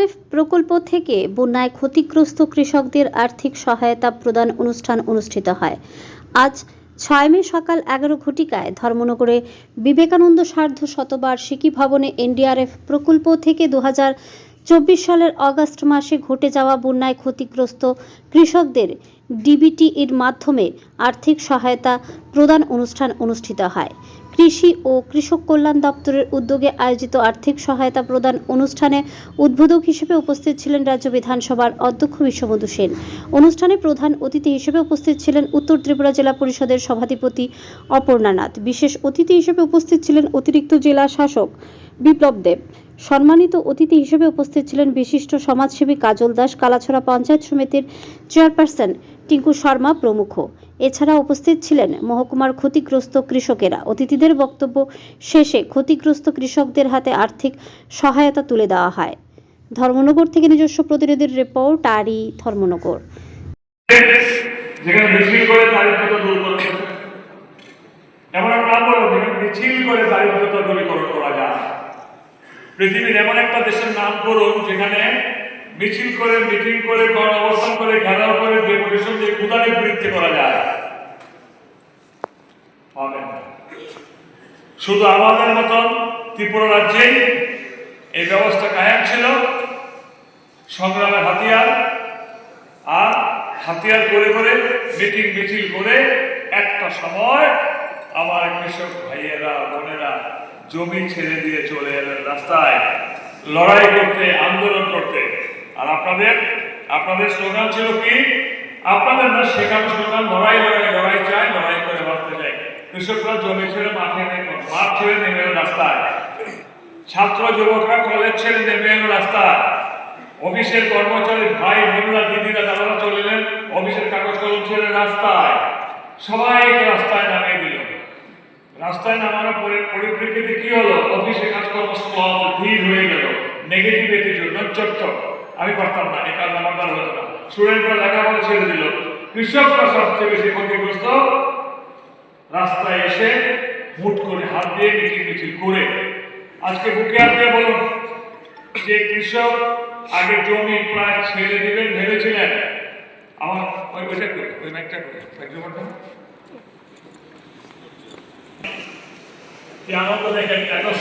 NDRF প্রকল্প থেকে বন্যায় ক্ষতিগ্রস্ত কৃষকদের আর্থিক সহায়তা প্রদান অনুষ্ঠান অনুষ্ঠিত হয়। আজ ছয় মে সকাল এগারো ঘটিকায় ধর্মনগরে বিবেকানন্দ সার্ধ শতবার্ষিকী ভবনে এনডিআরএফ প্রকল্প থেকে দু হাজার চব্বিশ সালের আগস্ট মাসে ঘটে যাওয়া বন্যায় ক্ষতিগ্রস্ত কৃষকদের ডিবিটি এর মাধ্যমে আর্থিক সহায়তা প্রদান অনুষ্ঠান অনুষ্ঠিত হয়। কৃষি ও কৃষক কল্যাণ দপ্তরের উদ্যোগে আয়োজিত আর্থিক সহায়তা প্রদান অনুষ্ঠানে উদ্বোধক হিসেবে উপস্থিত ছিলেন রাজ্য বিধানসভার অধ্যক্ষ বিশ্ববন্ধু সেন। অনুষ্ঠানে প্রধান অতিথি হিসেবে উপস্থিত ছিলেন উত্তর ত্রিপুরা জেলা পরিষদের সভাধিপতি অপর্ণা বিশেষ অতিথি হিসেবে উপস্থিত ছিলেন অতিরিক্ত জেলা শাসক বিপ্লব দেব। সম্মানিত অতিথি হিসেবে উপস্থিত ছিলেন বিশিষ্ট সমাজসেবী কাজল দাস, কালাছড়া পঞ্চায়েত সমিতির চেয়ারপারসন টিঙ্কু শর্মা প্রমুখ। এছাড়া উপস্থিত ছিলেন মহকুমার ক্ষতিগ্রস্ত কৃষকেরা। অতিথিদের বক্তব্য শেষে ক্ষতিগ্রস্ত কৃষকদের হাতে আর্থিক সহায়তা তুলে দেওয়া হয়। ধর্মনগর থেকে নিজস্ব প্রতিনিধির রিপোর্ট, আরই ধর্মনগর। যেখানে মিছিল করে দারিদ্রতা দূর করতে এমন একটা নাম বলো যেখানে মিছিল করে দারিদ্রতা দূরীকরণ করা যায় পৃথিবীর এমন একটা দেশের নাম করুন যেখানে মিছিল করে, মিটিং করে, গণ অবস্থান করে, ঘেরাও করে, ডেপুটেশন দিয়ে ক্ষুদানি বৃদ্ধি করা যায়। শুধু আমাদের মতন ত্রিপুরা রাজ্যেই এই ব্যবস্থা কায়েম ছিল। সংগ্রামের হাতিয়ার। আর হাতিয়ার করে করে, মিটিং, মিছিল করে একটা সময় আমার কৃষক ভাইয়েরা, বোনেরা, জমি ছেড়ে দিয়ে চলে এলেন রাস্তায়, লড়াই করতে, আন্দোলন করতে। আর আপনাদের আপনাদের স্লোগান ছিল কি? আপনাদের না শেখানো স্লোগান, লড়াই লড়াই লড়াই চাই, লড়াই করে বাঁচতে চাই। কৃষকরা জমি ছেড়ে মাঠে নেমে, মাঠ ছেড়ে নেমে রাস্তায়। ছাত্র যুবকরা কলেজ ছেড়ে নেমে এলো রাস্তায়। অফিসের কর্মচারী ভাই বোনরা দিদিরা, দাদারা চলে এলেন, অফিসের কাগজ কলম ছেড়ে রাস্তায়। সবাইকে রাস্তায় রাস্তায় নামানোর পরে পরিপ্রেক্ষিতে কি হলো? অফিসে কাজকর্ম স্থল ধীর হয়ে গেল। নেগেটিভিটির জন্য চট্ট আমি পারতাম না, এ কাজ আমার দ্বারা হতো না। স্টুডেন্টরা লেখাপড়া ছেড়ে দিল। কৃষকরা সবচেয়ে বেশি ক্ষতিগ্রস্ত? রাস্তায় এসে হুট করে হাত দিয়ে মিছিল মিছিল করে। আজকে বুকে হাত দিয়ে বলুন, যে কৃষক আগে জমি প্রায় ছেড়ে দিবেন ভেবেছিলেন? আমার ওই ওইটা কই? ওই ম্যাকটা কই? que a no de que a los